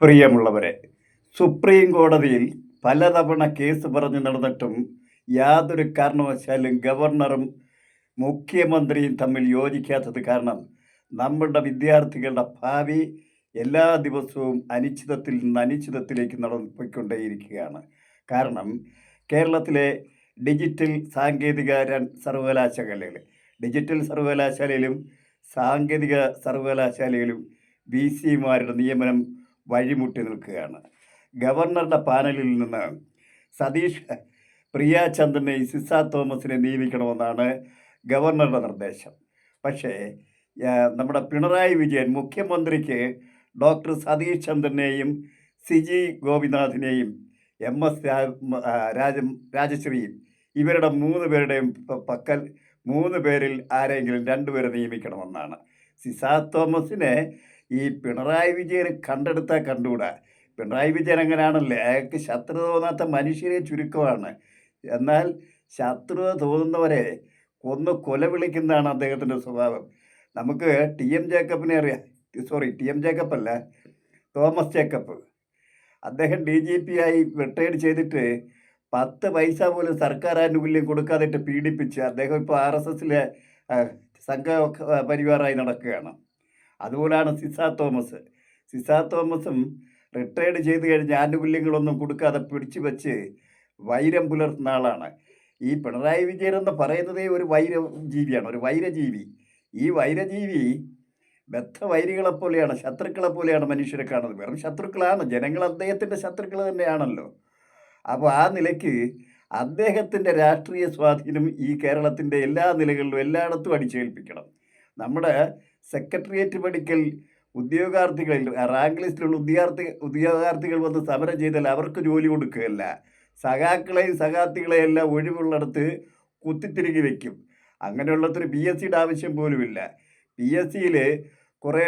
പ്രിയമുള്ളവരെ സുപ്രീം കോടതിയിൽ പലതവണ കേസ് പറഞ്ഞു നടന്നിട്ടും യാതൊരു കാരണവശാലും ഗവർണറും മുഖ്യമന്ത്രിയും തമ്മിൽ യോജിക്കാത്തത് കാരണം നമ്മളുടെ വിദ്യാർത്ഥികളുടെ ഭാവി എല്ലാ ദിവസവും അനിശ്ചിതത്തിൽ നിന്ന് അനിശ്ചിതത്തിലേക്ക് നടന്നുപോയിക്കൊണ്ടേയിരിക്കുകയാണ്. കാരണം കേരളത്തിലെ ഡിജിറ്റൽ സാങ്കേതിക സർവകലാശാലകൾ ഡിജിറ്റൽ സർവകലാശാലയിലും സാങ്കേതിക സർവകലാശാലയിലും വി സിമാരുടെ നിയമനം വഴിമുട്ടി നിൽക്കുകയാണ്. ഗവർണറുടെ പാനലിൽ നിന്ന് സതീഷ് പ്രിയ ചന്ദ്രനെ സിസ തോമസിനെ നിയമിക്കണമെന്നാണ് ഗവർണറുടെ നിർദ്ദേശം. പക്ഷേ നമ്മുടെ പിണറായി വിജയൻ മുഖ്യമന്ത്രിക്ക് ഡോക്ടർ സതീഷ് ചന്ദ്രനെയും സിജി ഗോപിനാഥിനെയും എം എസ് രാജ രാജശ്രീയും ഇവരുടെ മൂന്ന് പേരുടെയും പക്കൽ മൂന്ന് പേരിൽ ആരെങ്കിലും രണ്ടുപേരെ നിയമിക്കണമെന്നാണ്. സിസാ തോമസിനെ ഈ പിണറായി വിജയൻ കണ്ടെടുത്താൽ കണ്ടുകൂടാ? പിണറായി വിജയൻ അങ്ങനെയാണല്ലേ അയാൾക്ക് ശത്രു തോന്നാത്ത മനുഷ്യരെ ചുരുക്കമാണ്. എന്നാൽ ശത്രുത തോന്നുന്നവരെ കൊന്ന് കൊല വിളിക്കുന്നതാണ് അദ്ദേഹത്തിന്റെ സ്വഭാവം. നമുക്ക് ടി എം ജേക്കബിനെ അറിയാം. സോറി ടി എം ജേക്കബ് അല്ല തോമസ് ജേക്കബ്. അദ്ദേഹം ഡി ജി പി ആയി റിട്ടയർഡ് ചെയ്തിട്ട് പത്ത് പൈസ പോലും സർക്കാർ ആനുകൂല്യം കൊടുക്കാതിട്ട് പീഡിപ്പിച്ച് അദ്ദേഹം ഇപ്പോൾ ആർ എസ് എസിലെ സംഘ പരിവാറായി നടക്കുകയാണ്. അതുപോലാണ് സിസ തോമസ്. സിസ തോമസും റിട്ടയർഡ് ചെയ്ത് കഴിഞ്ഞ് ആനുകൂല്യങ്ങളൊന്നും കൊടുക്കാതെ പിടിച്ചു വെച്ച് വൈരം പുലർത്തുന്ന ആളാണ്. ഈ പിണറായി വിജയൻ എന്ന് പറയുന്നതേ ഒരു വൈര ജീവിയാണ് ഒരു വൈരജീവി. ഈ വൈരജീവി ബദ്ധ വൈരികളെ പോലെയാണ് ശത്രുക്കളെ പോലെയാണ് മനുഷ്യരെ കാണുന്നത്. വെറും ശത്രുക്കളാണ് ജനങ്ങൾ അദ്ദേഹത്തിന്റെ ശത്രുക്കൾ തന്നെയാണല്ലോ. അപ്പോൾ ആ നിലയ്ക്ക് അദ്ദേഹത്തിന്റെ രാഷ്ട്രീയ സ്വാധീനം ഈ കേരളത്തിന്റെ എല്ലാ നിലകളിലും എല്ലായിടത്തും അടിച്ചേൽപ്പിക്കണം. നമ്മുടെ സെക്രട്ടേറിയറ്റ് മെഡിക്കൽ ഉദ്യോഗാർത്ഥികളിൽ റാങ്ക് ലിസ്റ്റിലുള്ള ഉദ്യോഗാർത്ഥി ഉദ്യോഗാർത്ഥികൾ വന്ന് സമരം ചെയ്താൽ അവർക്ക് ജോലി കൊടുക്കുകയല്ല. സഖാക്കളെയും സഖാത്തികളെയും എല്ലാം ഒഴിവുള്ളിടത്ത് കുത്തിത്തിരികി വയ്ക്കും അങ്ങനെയുള്ളതൊരു പി എസ് സിയുടെ ആവശ്യം പോലുമില്ല. പി എസ് സിയിൽ കുറേ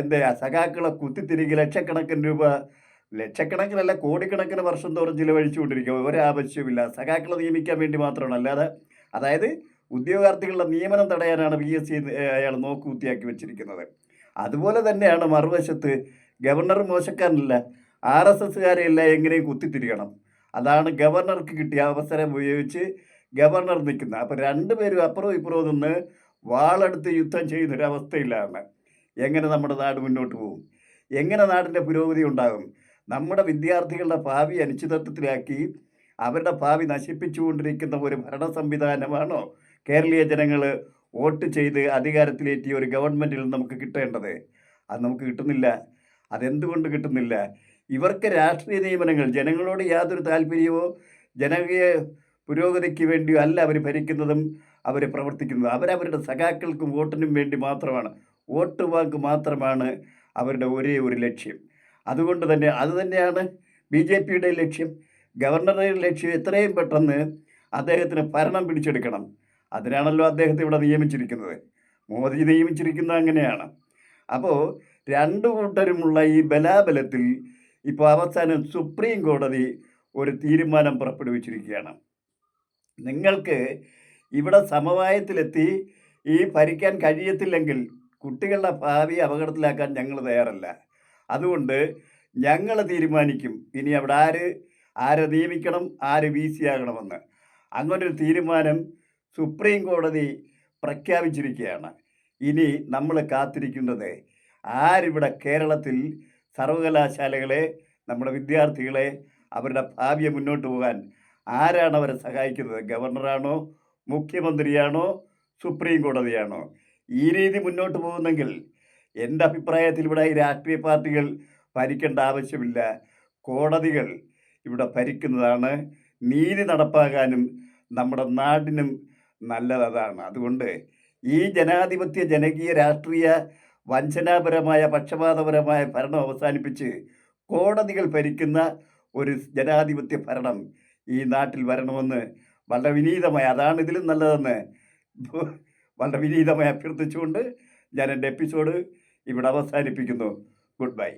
എന്താ സഖാക്കളെ കുത്തിത്തിരികി ലക്ഷക്കണക്കിന് രൂപ ലക്ഷക്കണക്കിനല്ല കോടിക്കണക്കിന് വർഷം തോറും ചിലവഴിച്ചുകൊണ്ടിരിക്കുക. ഒരാവശ്യവുമില്ല. സഖാക്കളെ നിയമിക്കാൻ വേണ്ടി മാത്രമാണ്. അല്ലാതെ അതായത് ഉദ്യോഗാർത്ഥികളുടെ നിയമനം തടയാനാണ് പി എസ് സി അയാൾ നോക്കുകുത്തിയാക്കി വെച്ചിരിക്കുന്നത്. അതുപോലെ തന്നെയാണ് മറുവശത്ത് ഗവർണർ മോശക്കാരനല്ല ആർ എസ് എസ്സുകാരെ എല്ലാം എങ്ങനെയും കുത്തിത്തിരിക്കണം അതാണ് ഗവർണർക്ക് കിട്ടിയ അവസരം ഉപയോഗിച്ച് ഗവർണർ നിൽക്കുന്നത്. അപ്പോൾ രണ്ടുപേരും അപ്പുറവും ഇപ്പുറവും നിന്ന് വാളെടുത്ത് യുദ്ധം ചെയ്യുന്നൊരവസ്ഥയിലാണ് എങ്ങനെ നമ്മുടെ നാട് മുന്നോട്ട് പോകും? എങ്ങനെ നാടിന്റെ പുരോഗതി ഉണ്ടാകും? നമ്മുടെ വിദ്യാർത്ഥികളുടെ ഭാവി അനിശ്ചിതത്വത്തിലാക്കി അവരുടെ ഭാവി നശിപ്പിച്ചുകൊണ്ടിരിക്കുന്ന ഒരു ഭരണ സംവിധാനമാണോ കേരളീയ ജനങ്ങൾ വോട്ട് ചെയ്ത് അധികാരത്തിലേറ്റിയ ഒരു ഗവൺമെന്റിൽ നമുക്ക് കിട്ടേണ്ടത്? അത് നമുക്ക് കിട്ടുന്നില്ല. അതെന്തുകൊണ്ട് കിട്ടുന്നില്ല? ഇവർക്ക് രാഷ്ട്രീയ നിയമനങ്ങൾ ജനങ്ങളോട് യാതൊരു താല്പര്യമോ ജനകീയ പുരോഗതിക്ക് വേണ്ടിയോ അല്ല അവർ ഭരിക്കുന്നതും അവർ പ്രവർത്തിക്കുന്നതും. അവരവരുടെ സഖാക്കൾക്കും വോട്ടിനും വേണ്ടി മാത്രമാണ്. വോട്ട് ബാങ്ക് മാത്രമാണ് അവരുടെ ഒരേ ഒരു ലക്ഷ്യം. അതുകൊണ്ട് തന്നെ അത് തന്നെയാണ് ബി ജെ പിയുടെ ലക്ഷ്യം. ഗവർണറുടെ ലക്ഷ്യം എത്രയും പെട്ടെന്ന് അദ്ദേഹത്തിന് ഭരണം പിടിച്ചെടുക്കണം. അതിനാണല്ലോ അദ്ദേഹത്തെ ഇവിടെ നിയമിച്ചിരിക്കുന്നത്. മോദി നിയമിച്ചിരിക്കുന്നത് അങ്ങനെയാണ്. അപ്പോൾ രണ്ടു കൂട്ടരുമുള്ള ഈ ബലാബലത്തിൽ ഇപ്പോൾ അവസാനം സുപ്രീം കോടതി ഒരു തീരുമാനം പുറപ്പെടുവിച്ചിരിക്കുകയാണ്. നിങ്ങൾക്ക് ഇവിടെ സമവായത്തിലെത്തി ഈ ഭരിക്കാൻ കഴിയത്തില്ലെങ്കിൽ കുട്ടികളുടെ ഭാവി അപകടത്തിലാക്കാൻ ഞങ്ങൾ തയ്യാറല്ല. അതുകൊണ്ട് ഞങ്ങൾ തീരുമാനിക്കും. ഇനി അവിടെ ആര് ആരെ നിയമിക്കണം ആര് വി സി ആകണമെന്ന്. അങ്ങനൊരു തീരുമാനം സുപ്രീം കോടതി പ്രഖ്യാപിച്ചിരിക്കുകയാണ്. ഇനി നമ്മൾ കാത്തിരിക്കുന്നത് ആരിവിടെ കേരളത്തിൽ സർവകലാശാലകളെ നമ്മുടെ വിദ്യാർത്ഥികളെ അവരുടെ ഭാവിയെ മുന്നോട്ട് പോകാൻ ആരാണ് അവരെ സഹായിക്കുന്നത്? ഗവർണറാണോ? മുഖ്യമന്ത്രിയാണോ? സുപ്രീം കോടതിയാണോ? ഈ രീതി മുന്നോട്ട് പോകുന്നെങ്കിൽ എന്റെ അഭിപ്രായത്തിൽ ഇവിടെ ഈ രാഷ്ട്രീയ പാർട്ടികൾ ഭരിക്കേണ്ട ആവശ്യമില്ല. കോടതികൾ ഇവിടെ ഭരിക്കുന്നതാണ്. നീതി നടപ്പാക്കാനും നമ്മുടെ നാടിനും നല്ലത് അതാണ് അതുകൊണ്ട് ഈ ജനാധിപത്യ ജനകീയ രാഷ്ട്രീയ വഞ്ചനാപരമായ പക്ഷപാതപരമായ ഭരണം അവസാനിപ്പിച്ച് കോടതികൾ ഭരിക്കുന്ന ഒരു ജനാധിപത്യ ഭരണം ഈ നാട്ടിൽ വരണമെന്ന് വളരെ വിനീതമായി അതാണ് ഇതിലും നല്ലതെന്ന് വളരെ വിനീതമായി അഭ്യർത്ഥിച്ചുകൊണ്ട് ഞാൻ എന്റെ എപ്പിസോഡ് ഇവിടെ അവസാനിപ്പിക്കുന്നു. Good bye.